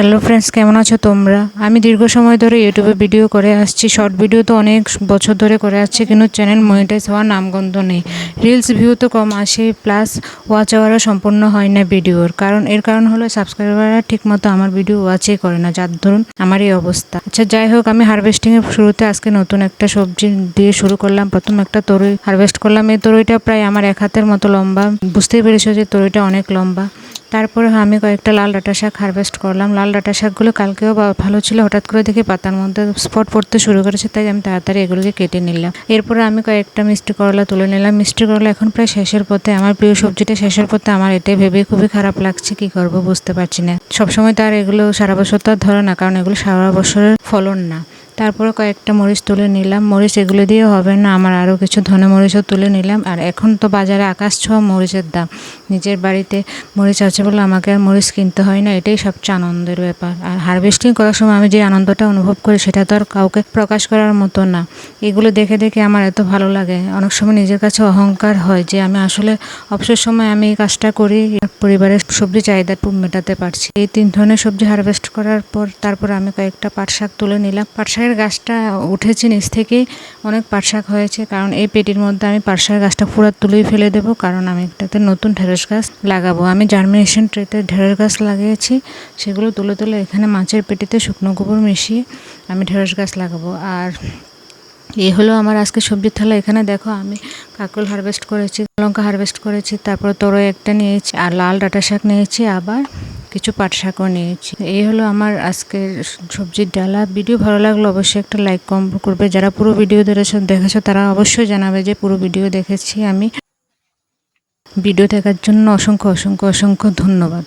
Hello friends কেমন আছো তোমরা? আমি দীর্ঘ সময় ধরে ইউটিউবে ভিডিও করে আসছি। শর্ট ভিডিও তো অনেক বছর ধরে করে আসছি, কিন্তু চ্যানেল মনিটাইজ হওয়ার নামগন্ধ নেই। রিলস ভিউ তো কম আসে প্লাস ওয়াচ আওয়ারও সম্পূর্ণ হয় না ভিডিওর কারণ, এর কারণ হলো সাবস্ক্রাইবাররা ঠিকমতো আমার ভিডিও ওয়াচই করে না। যার ধরুন, আমার এই অবস্থা। আচ্ছা যাই হোক, আমি হারভেস্টিংয়ের শুরুতে আজকে নতুন একটা সবজি দিয়ে শুরু করলাম। প্রথম একটা তরুই হারভেস্ট করলাম। এই তরুইটা প্রায় আমার এক হাতের মতো লম্বা। বুঝতেই পেরেছ যে তরুইটা অনেক লম্বা। তারপরে আমি কয়েকটা লাল ডাঁটা শাক হারভেস্ট করলাম। লাল ডাঁটা শাকগুলো কালকেও ভালো ছিল, হঠাৎ করে দেখি পাতার মধ্যে স্পট পড়তে শুরু করেছে, তাই আমি তাড়াতাড়ি এগুলোকে কেটে নিলাম। এরপরে আমি কয়েকটা মিষ্টি করলা তুলে নিলাম। মিষ্টি করলা এখন প্রায় শেষের পথে। আমার প্রিয় সবজিটা শেষের পথে। আমার এটাই ভেবে খুবই খারাপ লাগছে, কি করব বুঝতে পারছি না। সবসময় তো আর এগুলো সারা বছর তো আর ধরে না, কারণ এগুলো সারা বছরের ফলন না। তারপরে কয়েকটা মরিচ তুলে নিলাম। মরিচ এগুলো দিয়ে হবে না, আমার আরও কিছু ধনে মরিচও তুলে নিলাম। আর এখন তো বাজারে আকাশ ছোঁয়া মরিচের দাম। নিজের বাড়িতে মরিচ আছে বলে আমাকে আর মরিচ কিনতে হয় না, এটাই সবচেয়ে আনন্দের ব্যাপার। আর হারভেস্টিং করার সময় আমি যে আনন্দটা অনুভব করি সেটা তো আর কাউকে প্রকাশ করার মতো না। এগুলো দেখে দেখে আমার এত ভালো লাগে। অনেক সময় নিজের কাছে অহংকার হয় যে আমি আসলে অবসর সময় আমি এই কাজটা করি পরিবারের সবজি চাহিদা মেটাতে পারছি। এই তিন ধরনের সবজি হারভেস্ট করার পর তারপর আমি কয়েকটা পাট শাক তুলে নিলাম। পাট গাছটা উঠেছে নিচ থেকেই অনেক পাট শাক হয়েছে, কারণ এই পেটির মধ্যে আমি পাট শাকের গাছটা পুরো তুলেই ফেলে দেবো, কারণ আমি একটাতে নতুন ঢেঁড়স গাছ লাগাবো। আমি জার্মিনেশন ট্রেতে ঢেঁড়স গাছ লাগিয়েছি, সেগুলো তুলে তুলে এখানে মাছের পেটিতে শুকনো গোবর মিশিয়ে আমি ঢেঁড়স গাছ লাগাবো। আর এই হলো আমার আজকে সবজির থালা, এখানে দেখো আমি কাকল হারভেস্ট করেছি, লঙ্কা হারভেস্ট করেছি, তারপর তরই একটা নিয়েছি, আর লাল ডাঁটা শাক নিয়েছি, আবার কিছু পাট শাকও নিয়েছি। এই হলো আমার আজকের সবজির ডালা। ভিডিও ভালো লাগল অবশ্যই একটা লাইক কম করবে। যারা পুরো ভিডিও দেখেছ দেখেছ, তারা অবশ্যই জানাবে যে পুরো ভিডিও দেখেছি আমি। ভিডিও দেখার জন্য অসংখ্য অসংখ্য অসংখ্য ধন্যবাদ।